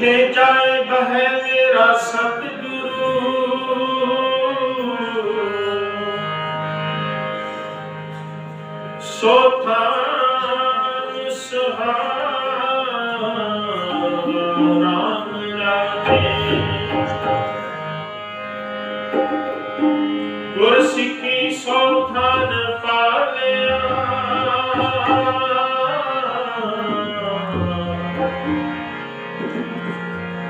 ਜਿਥੇ ਜਾਏ ਬਹਿ ਮੇਰਾ ਸਤਿਗੁਰੂ। ਸੋਥਾ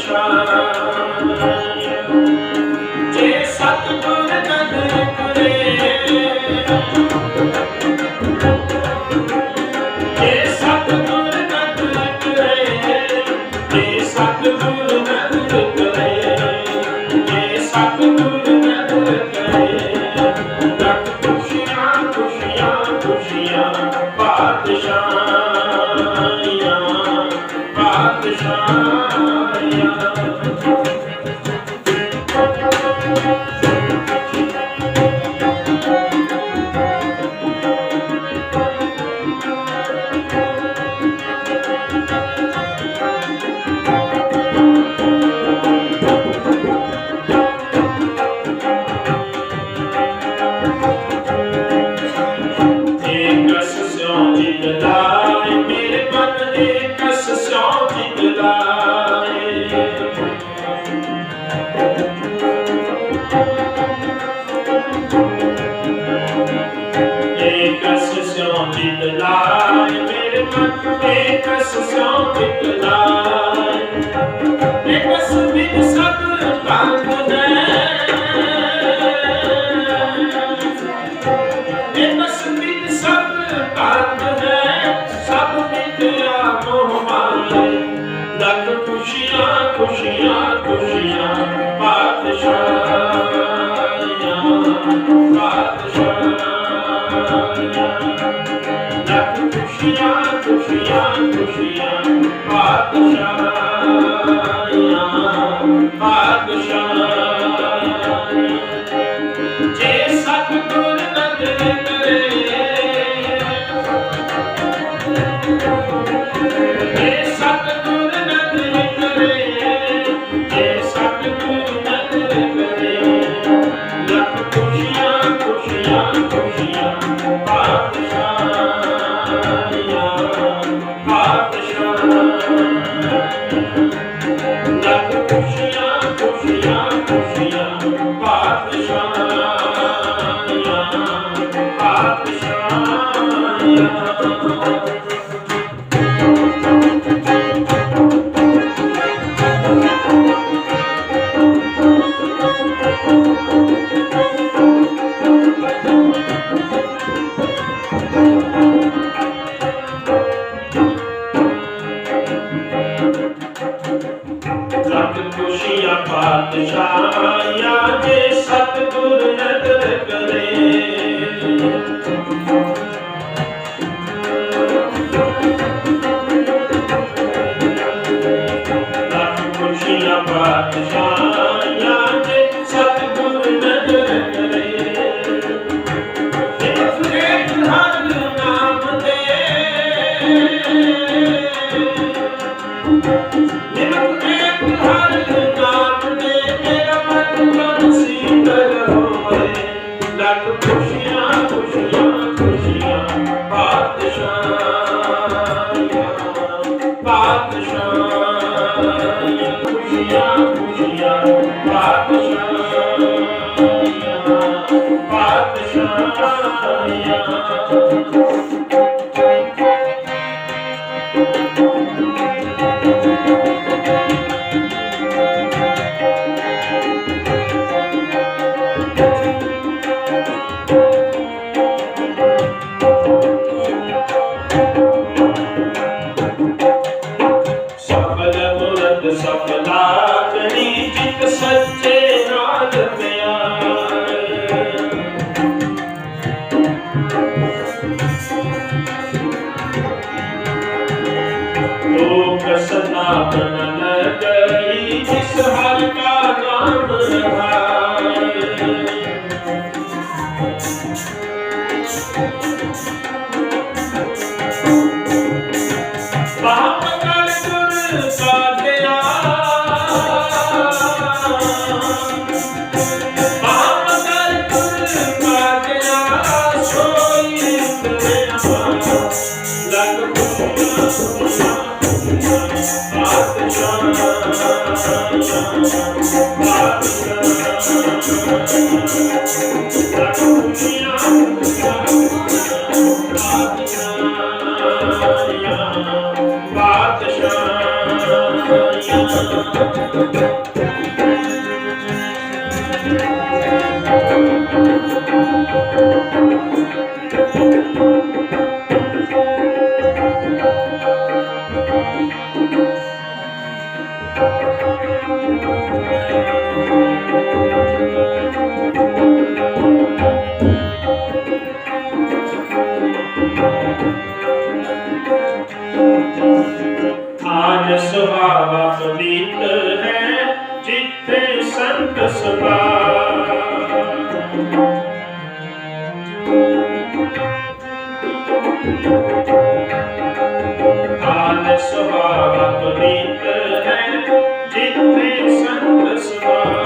shine. don't the light made my fake, I so don't the. Yeah. Suffer the bullet, the suffer the ਸੁਭਾਵਤ ਨੀਤ ਹੈ ਜਿਤੇ ਸੰਤ ਸੁਭਾਵ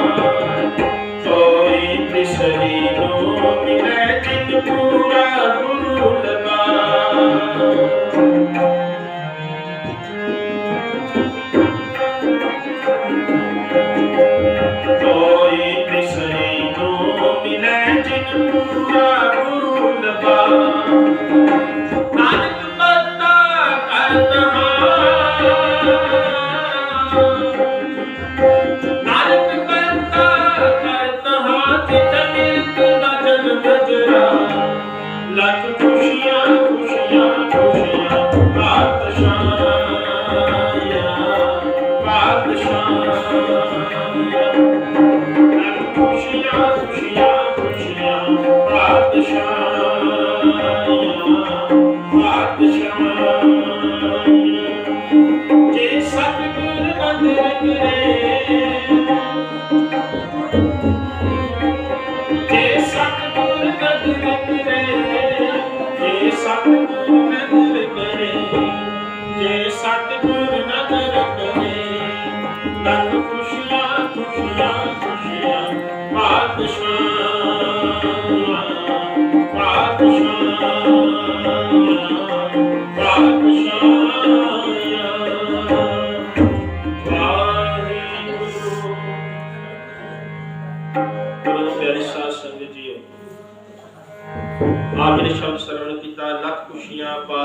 ਸਤਿਗੁਰ ਕਦਰ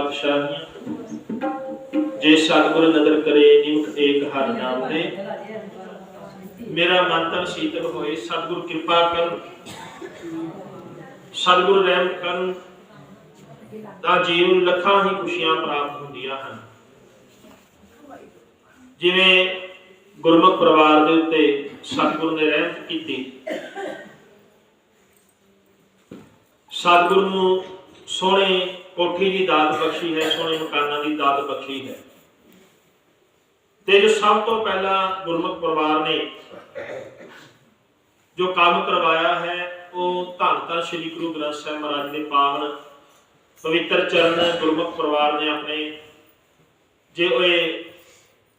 ਪਾਤਸ਼ਾਹੀਆਂ, ਜੇ ਸਤਿਗੁਰ ਨਦਰ ਕਰੇ ਨਿਮਕ ਏਕ ਹਰ ਨਾਮ ਦੇ ਮੇਰਾ ਮਨ ਤਨ ਸੀਤਲ ਹੋਏ, ਸਤਿਗੁਰ ਕਿਰਪਾ ਕਰਨ। ਸਤਿਗੁਰ ਰਹਿਮ ਕਰਨ, ਤਾਂ ਜੀਵ ਨੂੰ ਲੱਖਾਂ ਹੀ ਖੁਸ਼ੀਆਂ ਪ੍ਰਾਪਤ ਹੁੰਦੀਆਂ ਹਨ। ਜਿਵੇਂ ਗੁਰਮੁਖ ਪਰਿਵਾਰ ਦੇ ਉੱਤੇ ਸਤਿਗੁਰ ਨੇ ਰਹਿਮਤ ਕੀਤੀ। ਸਤਿਗੁਰੂ ਨੂੰ ਸੋਹਣੇ ਕੋਠੀ ਦੀ ਦਾਤ ਬਖਸ਼ੀ ਹੈ, ਸੋਹਣੇ ਮਕਾਨਾਂ ਦੀ ਦਾਤ ਬਖਸ਼ੀ ਹੈ। ਤੇ ਜੋ ਸਭ ਤੋਂ ਪਹਿਲਾਂ ਗੁਰਮੁਖ ਪਰਿਵਾਰ ਨੇ ਜੋ ਕੰਮ ਕਰਵਾਇਆ ਹੈ, ਉਹ ਧੰਨ ਧੰਨ ਸ੍ਰੀ ਗੁਰੂ ਗ੍ਰੰਥ ਸਾਹਿਬ ਮਹਾਰਾਜ ਦੇ ਪਾਵਨ ਪਵਿੱਤਰ ਚਰਨ ਗੁਰਮੁਖ ਪਰਿਵਾਰ ਨੇ ਆਪਣੇ ਜੇ ਉਹ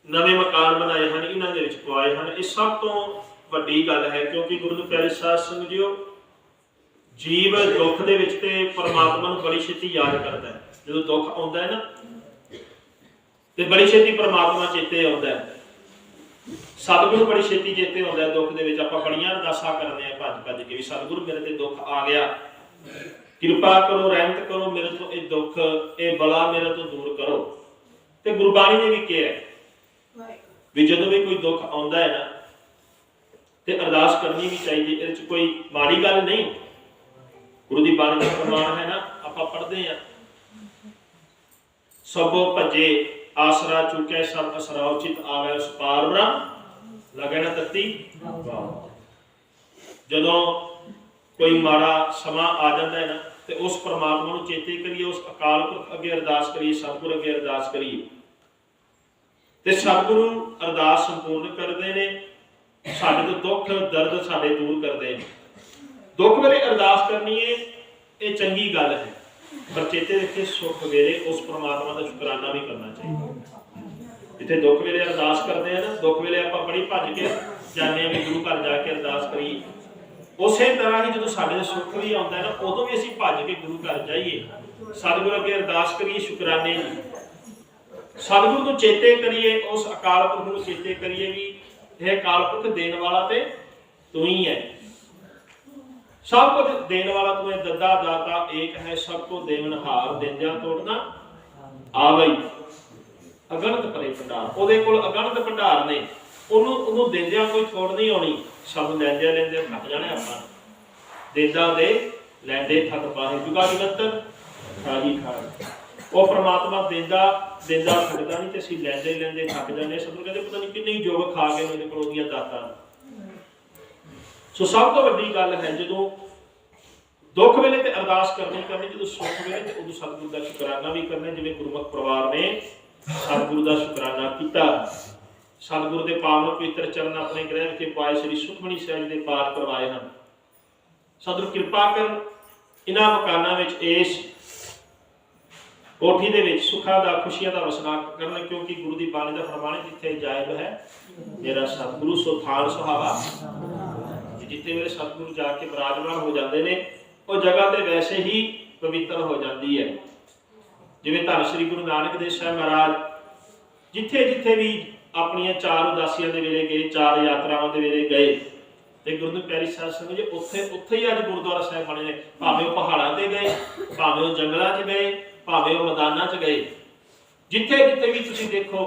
ਨਵੇਂ ਮਕਾਨ ਬਣਾਏ ਹਨ, ਇਹਨਾਂ ਦੇ ਵਿੱਚ ਪਵਾਏ ਹਨ, ਇਹ ਸਭ ਤੋਂ ਵੱਡੀ ਗੱਲ ਹੈ, ਕਿਉਂਕਿ ਗੁਰੂ ਦੇ ਪਿਆਰੇ ਸਾਧ ਸੰਗਤ ਜੀਓ ਜੀਵ ਦੁੱਖ ਦੇ ਵਿੱਚ ਤੇ ਪਰਮਾਤਮਾ ਨੂੰ ਬੜੀ ਛੇਤੀ ਯਾਦ ਕਰਦਾ ਹੈ। ਜਦੋਂ ਦੁੱਖ ਆਉਂਦਾ ਹੈ ਨਾ, ਤੇ ਬੜੀ ਛੇਤੀ ਪਰਮਾਤਮਾ ਚੇਤੇ ਆਉਂਦਾ ਹੈ। ਸਤਿਗੁਰੂ ਬੜੀ ਛੇਤੀ ਚੇਤੇ ਆਉਂਦਾ ਹੈ, ਦੁੱਖ ਦੇ ਵਿੱਚ ਆਪਾਂ ਬੜੀਆਂ ਅਰਦਾਸਾਂ ਕਰਦੇ ਆ ਭੱਜ ਭੱਜ ਕੇ ਵੀ, ਸਤਿਗੁਰੂ, ਮੇਰੇ ਤੇ ਦੁੱਖ ਆ ਗਿਆ। ਕਿਰਪਾ ਕਰੋ, ਰਹਿਮਤ ਕਰੋ, ਮੇਰੇ ਤੋਂ ਇਹ ਦੁੱਖ, ਇਹ ਬਲਾ ਮੇਰੇ ਤੋਂ ਦੂਰ ਕਰੋ। ਤੇ ਗੁਰਬਾਣੀ ਨੇ ਵੀ ਕਿਹਾ ਵੀ ਜਦੋਂ ਵੀ ਕੋਈ ਦੁੱਖ ਆਉਂਦਾ ਹੈ ਨਾ, ਤੇ ਅਰਦਾਸ ਕਰਨੀ ਵੀ ਚਾਹੀਦੀ ਇਹਦੇ ਚ ਕੋਈ ਮਾੜੀ ਗੱਲ ਨਹੀਂ। ਗੁਰੂ ਦੀ ਬਾਣੀ ਦਾ ਪ੍ਰਮਾਣ ਹੈ ਨਾ, ਆਪਾਂ ਪੜ੍ਹਦੇ ਆ ਸਭੋ ਭਜੇ ਆਸਰਾ ਚੁਕੇ ਸਭ ਅਸਰਾ ਉਚਿਤ ਆਵੇ ਉਸ ਪਾਰ ਬ੍ਰਹਮ ਲਗੇ ਨਾ ਤਤੀ ਜਦੋਂ ਕੋਈ ਮਾੜਾ ਸਮਾਂ ਆ ਜਾਂਦਾ ਹੈ ਨਾ, ਤੇ ਉਸ ਪਰਮਾਤਮਾ ਨੂੰ ਚੇਤੇ ਕਰੀਏ, ਉਸ ਅਕਾਲ ਪੁਰਖ ਅੱਗੇ ਅਰਦਾਸ ਕਰੀਏ, ਸਤਿਗੁਰ ਅੱਗੇ ਅਰਦਾਸ ਕਰੀਏ। ਤੇ ਸਤਿਗੁਰੂ ਅਰਦਾਸ ਸੰਪੂਰਨ ਕਰਦੇ ਨੇ, ਸਾਡੇ ਤੋਂ ਦੁੱਖ, ਦਰਦ ਸਾਡੇ ਦੂਰ ਕਰਦੇ ਨੇ। ਦੁੱਖ ਵੇਲੇ ਅਰਦਾਸ ਕਰਨੀ ਹੈ ਇਹ ਚੰਗੀ ਗੱਲ ਹੈ। ਪਰ ਚੇਤੇ ਰੱਖੇ, ਸੁੱਖ ਵੇਲੇ ਉਸ ਪ੍ਰਮਾਤਮਾ ਦਾ ਸ਼ੁਕਰਾਨਾ ਵੀ ਕਰਨਾ ਚਾਹੀਦਾ। ਜਿੱਥੇ ਦੁੱਖ ਵੇਲੇ ਅਰਦਾਸ ਕਰਦੇ ਆ ਨਾ, ਦੁੱਖ ਵੇਲੇ ਆਪਾਂ ਬੜੀ ਭੱਜ ਕੇ ਜਾਂਦੇ ਆ ਵੀ ਗੁਰੂ ਘਰ ਜਾ ਕੇ ਅਰਦਾਸ ਕਰੀਏ। ਉਸੇ ਤਰ੍ਹਾਂ ਹੀ ਜਦੋਂ ਸਾਡੇ ਦੇ ਸੁੱਖ ਵੀ ਆਉਂਦਾ ਨਾ, ਉਦੋਂ ਵੀ ਅਸੀਂ ਭੱਜ ਕੇ ਗੁਰੂ ਘਰ ਜਾਈਏ। ਸਤਿਗੁਰੂ ਅੱਗੇ ਅਰਦਾਸ ਕਰੀਏ, ਸ਼ੁਕਰਾਨੇ ਦੀ ਸਤਿਗੁਰੂ ਨੂੰ ਚੇਤੇ ਕਰੀਏ, ਉਸ ਅਕਾਲ ਪੁਰਖ ਨੂੰ ਚੇਤੇ ਕਰੀਏ ਵੀ, ਇਹ ਅਕਾਲ ਪੁਰਖ ਦੇਣ ਵਾਲਾ ਤੇ ਤੂੰ ਹੀ ਹੈ। ਸਭ ਕੁਝ ਦੇਣ ਵਾਲਾ ਤੂੰ ਹੈ ਦੱਦਾ ਦਾਤਾ, ਏਕ ਹੈ ਸਭ ਕੋ ਦੇਵਨ ਹਾਰ, ਦਿੰਦਿਆਂ ਤੋੜਨਾ ਆਵਈ ਅਗਣਤ ਪਰੇ ਭੰਡਾਰ, ਉਹਦੇ ਕੋਲ ਅਗਣਤ ਭੰਡਾਰ ਨੇ। ਉਹਨੂੰ ਉਹਨੂੰ ਦਿੰਦਿਆਂ ਕੋਈ ਥੋੜ ਨਹੀਂ ਆਉਣੀ। ਸਭ ਲੈਂਦੇ ਲੈਂਦੇ ਥੱਕ ਜਾਣੇ ਆਪਾਂ। ਦਿੰਦਾ ਦੇ ਲੈਂਦੇ ਥੱਕ ਪਾਹੇ। ਜੁਗਾ ਜਗਤ ਖਾਜੀ ਖਾਜ ਉਹ ਪ੍ਰਮਾਤਮਾ ਦਿੰਦਾ ਦਿੰਦਾ ਥੱਕਦਾ ਨਹੀਂ ਤੇ ਅਸੀਂ ਲੈਂਦੇ ਲੈਂਦੇ ਥੱਕ ਜਾਂਦੇ ਸਭ ਕਹਿੰਦੇ ਪਤਾ ਨਹੀਂ ਕਿੰਨੇ ਜੋਗ ਖਾ ਕੇ ਮੇਰੇ ਕੋਲ ਉਹਦੀਆਂ ਦਾਤਾਂ। ਸੋ ਸਭ ਤੋਂ ਵੱਡੀ ਗੱਲ ਹੈ ਜਦੋਂ ਦੁੱਖ ਵੇਲੇ ਤੇ ਅਰਦਾਸ ਕਰਨੀ ਕਰਨੀ, ਜਦੋਂ ਸੁੱਖ ਵੇਲੇ ਤੇ ਉਦੋਂ ਸਤਿਗੁਰੂ ਦਾ ਸ਼ੁਕਰਾਨਾ ਵੀ ਕਰਨਾ ਜਿਵੇਂ ਗੁਰਮੁਖ ਪਰਿਵਾਰ ਨੇ ਸਤਿਗੁਰੂ ਦਾ ਸ਼ੁਕਰਾਨਾ ਕੀਤਾ। ਸਤਿਗੁਰੂ ਦੇ ਪਾਵਨ ਪਵਿੱਤਰ ਚਰਨ ਆਪਣੇ ਗ੍ਰਹਿ ਵਿਖੇ ਪਾਏ, ਸ੍ਰੀ ਸੁਖਮਨੀ ਸਾਹਿਬ ਦੇ ਪਾਠ ਕਰਵਾਏ ਹਨ। ਸਤਿਗੁਰੂ ਕਿਰਪਾ ਕਰਨ, ਇਹਨਾਂ ਮਕਾਨਾਂ ਵਿੱਚ ਇਸ ਕੋਠੀ ਦੇ ਵਿੱਚ ਸੁੱਖਾਂ ਦਾ, ਖੁਸ਼ੀਆਂ ਦਾ ਵਸਣਾ ਕਰਨ ਕਿਉਂਕਿ ਗੁਰੂ ਦੀ ਬਾਣੀ ਦਾ ਫਰਮਾਨ ਜਿੱਥੇ ਜਾਇਬ ਹੈ, ਮੇਰਾ ਸਤਿਗੁਰੂ, ਸੋ ਥਾਨ ਸੁਹਾਵਾ। ਜਿੱਥੇ ਮੇਰੇ ਸਤਿਗੁਰੂ ਜਾ ਕੇ ਬਿਰਾਜਮਾਨ ਹੋ ਜਾਂਦੇ ਨੇ, ਉਹ ਜਗ੍ਹਾ ਤੇ ਵੈਸੇ ਹੀ ਪਵਿੱਤਰ ਹੋ ਜਾਂਦੀ ਹੈ। ਜਿਵੇਂ ਧੰਨ ਸ੍ਰੀ ਗੁਰੂ ਨਾਨਕ ਦੇਵ ਸਾਹਿਬ ਮਹਾਰਾਜ ਜਿੱਥੇ ਜਿੱਥੇ ਵੀ ਆਪਣੀਆਂ ਚਾਰ ਉਦਾਸੀਆਂ ਦੇ ਵੇਲੇ ਗਏ, ਚਾਰ ਯਾਤਰਾਵਾਂ ਦੇ ਵੇਲੇ ਗਏ, ਤੇ ਗੁਰੂ ਦੀ ਪਿਆਰੀ ਸਾਧ ਸੰਗਤ ਜੀ, ਉੱਥੇ ਉੱਥੇ ਹੀ ਅੱਜ ਗੁਰਦੁਆਰਾ ਸਾਹਿਬ ਬਣੇ ਨੇ। ਭਾਵੇਂ ਉਹ ਪਹਾੜਾਂ ਤੇ ਗਏ, ਭਾਵੇਂ ਉਹ ਜੰਗਲਾਂ 'ਚ ਗਏ, ਭਾਵੇਂ ਉਹ ਮੈਦਾਨਾਂ 'ਚ ਗਏ। ਜਿੱਥੇ ਜਿੱਥੇ ਵੀ ਤੁਸੀਂ ਦੇਖੋ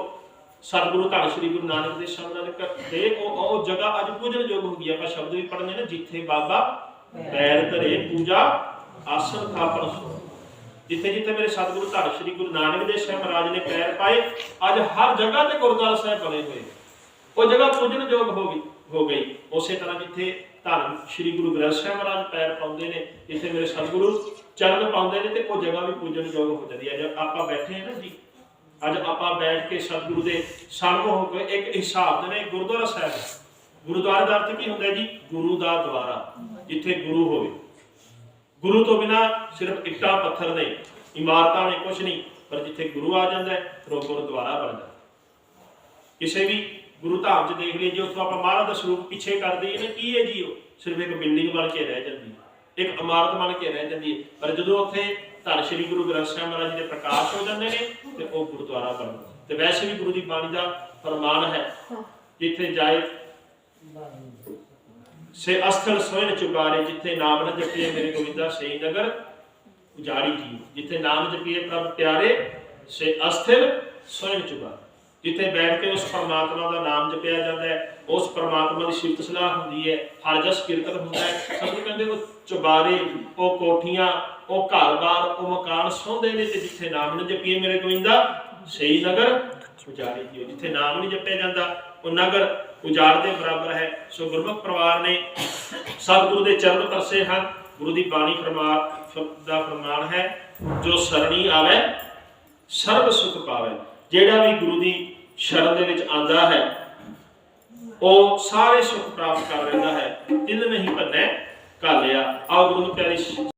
ਸਤਿਗੁਰੂ ਧੰਨ ਸ੍ਰੀ ਗੁਰੂ ਨਾਨਕ ਦੇਵ ਸਾਹਿਬ ਨਾਲ ਕਰਦੇ ਉਹ ਉਹ ਜਗ੍ਹਾ ਅੱਜ ਪੂਜਣ ਯੋਗ ਹੋ ਗਈ ਆਪਾਂ ਸ਼ਬਦ ਵੀ ਪੜ੍ਹਨੇ ਨੇ, ਜਿੱਥੇ ਬਾਬਾ ਪੈਰ ਧਰੇ ਪੂਜਾ ਆਸਨ ਥਾਪਨ ਸੋ ਜਿੱਥੇ ਜਿੱਥੇ ਮੇਰੇ ਸਤਿਗੁਰੂ ਧੰਨ ਸ੍ਰੀ ਗੁਰੂ ਨਾਨਕ ਦੇਵ ਸਾਹਿਬ ਮਹਾਰਾਜ ਨੇ ਪੈਰ ਪਾਏ, ਅੱਜ ਹਰ ਜਗ੍ਹਾ ਤੇ ਗੁਰਦੁਆਰਾ ਸਾਹਿਬ ਬਣੇ ਹੋਏ। ਉਹ ਜਗ੍ਹਾ ਪੂਜਣਯੋਗ ਹੋ ਗਈ ਹੋ ਗਈ। ਉਸੇ ਤਰ੍ਹਾਂ ਜਿੱਥੇ ਧੰਨ ਸ੍ਰੀ ਗੁਰੂ ਗ੍ਰੰਥ ਸਾਹਿਬ ਮਹਾਰਾਜ ਪੈਰ ਪਾਉਂਦੇ ਨੇ, ਜਿੱਥੇ ਮੇਰੇ ਸਤਿਗੁਰੂ ਚਰਨ ਪਾਉਂਦੇ ਨੇ ਤੇ ਉਹ ਜਗ੍ਹਾ ਵੀ ਪੂਜਣਯੋਗ ਹੋ ਜਾਂਦੀ ਹੈ ਜਦ ਆਪਾਂ ਬੈਠੇ ਹਾਂ ਨਾ ਜੀ ਅੱਜ ਆਪਾਂ ਬੈਠ ਕੇ ਸਤਿਗੁਰੂ ਦੇ ਸਾਹਮਣੇ ਹੋ ਕੇ ਇੱਕ ਹਿਸਾਬ ਦੇ ਨਾਲ ਗੁਰਦੁਆਰਾ ਸਾਹਿਬ ਗੁਰਦੁਆਰੇ ਦਾ ਅਰਥ ਕੀ ਹੁੰਦਾ ਜੀ? ਗੁਰੂ ਦਾ ਦੁਆਰਾ, ਜਿੱਥੇ ਗੁਰੂ ਹੋਵੇ। ਗੁਰੂ ਤੋਂ ਬਿਨਾ ਸਿਰਫ ਇੱਟਾਂ, ਪੱਥਰ ਨੇ ਇਮਾਰਤਾਂ ਨੇ ਕੁਝ ਨਹੀਂ, ਪਰ ਜਿੱਥੇ ਗੁਰੂ ਆ ਜਾਂਦਾ ਹੈ, ਫਿਰ ਉਹ ਗੁਰਦੁਆਰਾ ਬਣਦਾ ਹੈ। ਕਿਸੇ ਵੀ ਗੁਰੂ ਧਾਮ 'ਚ ਦੇਖ ਲਈਏ, ਜੇ ਉੱਥੋਂ ਆਪਾਂ ਮਹਾਰਾਜ ਦਾ ਸਰੂਪ ਪਿੱਛੇ ਕਰ ਦਈਏ ਨਾ ਕੀ ਹੈ ਜੀ ਉਹ? ਸਿਰਫ ਇੱਕ ਬਿਲਡਿੰਗ ਬਣ ਕੇ ਰਹਿ ਜਾਂਦੀ ਹੈ। ਇੱਕ ਇਮਾਰਤ ਬਣ ਕੇ ਰਹਿ ਜਾਂਦੀ ਹੈ। ਪਰ ਜਦੋਂ ਉੱਥੇ ਧੰਨ ਸ਼੍ਰੀ ਗੁਰੂ ਗ੍ਰੰਥ ਸਾਹਿਬ ਮਹਾਰਾਜ ਜੀ ਦੇ ਪ੍ਰਕਾਸ਼ ਹੋ ਜਾਂਦੇ ਨੇ ਤੇ ਉਹ ਗੁਰਦੁਆਰਾ ਬਣਦਾ ਤੇ ਵੈਸੇ ਵੀ ਗੁਰੂ ਦੀ ਬਾਣੀ ਦਾ ਫਰਮਾਨ ਹੈ ਜਿੱਥੇ ਜਾਏ ਸੇ ਅਸਥਲ ਸੋਇਨ ਚੁਗਾਰੇ ਜਿੱਥੇ ਨਾਮ ਨ ਜਪੀਏ ਮੇਰੇ ਗੋਵਿੰਦਾ ਸਹੀ ਨਗਰ ਉਜਾੜੀ ਜੀ ਜਿੱਥੇ ਨਾਮ ਜਪੀਏ ਪ੍ਰਭ ਪਿਆਰੇ ਸੇ ਅਸਥਿਰ ਸੋਇਨ ਚੁਗਾਰੇ। ਜਿੱਥੇ ਬੈਠ ਕੇ ਉਸ ਪਰਮਾਤਮਾ ਦਾ ਨਾਮ ਜਪਿਆ ਜਾਂਦਾ ਹੈ, ਉਸ ਪਰਮਾਤਮਾ ਦੀ ਸਿਫਤ ਸਲਾਹ ਹੁੰਦੀ ਹੈ, ਹਰ ਜਸ ਕੀਰਤਨ ਹੁੰਦਾ ਹੈ। ਸਭ ਕਹਿੰਦੇ ਉਹ ਚੁਬਾਰੇ, ਉਹ ਕੋਠੀਆਂ, ਉਹ ਘਰ-ਬਾਰ, ਉਹ ਮਕਾਨ ਸੌਂਦੇ ਨੇ ਤੇ ਜਿੱਥੇ ਨਾਮ ਨ ਜਪੀਏ ਮੇਰੇ ਗੋਵਿੰਦਾ ਸਹੀ ਨਗਰ ਉਜਾੜੀ ਜੀ ਜਿੱਥੇ ਨਾਮ ਨਹੀਂ ਜਪਿਆ ਜਾਂਦਾ, ਉਹ ਨਗਰ ਉਜਾੜ ਦੇ ਬਰਾਬਰ ਹੈ। ਸੋ ਗੁਰਮੁਖ ਪਰਿਵਾਰ ਨੇ ਸਤਿਗੁਰੂ ਦੇ ਚਰਨ ਤਰਸੇ ਹਨ। ਗੁਰੂ ਦੀ ਬਾਣੀ ਫਰਮਾ ਦਾ ਫਰਮਾਨ ਹੈ। ਜੋ ਸਰਣੀ ਆਵੇ, ਸਰਬ ਸੁਖ ਪਾਵੇ। ਜਿਹੜਾ ਵੀ ਗੁਰੂ ਦੀ ਸ਼ਰਨ ਦੇ ਵਿੱਚ ਆਂਦਾ ਹੈ। ਉਹ ਸਾਰੇ ਸੁਖ ਪ੍ਰਾਪਤ ਕਰ ਲੈਂਦਾ ਹੈ। ਦਿਲ ਨਹੀਂ ਕਰ ਲਿਆ ਆਓ ਗੁਰੂ ਪਿਆਰੀ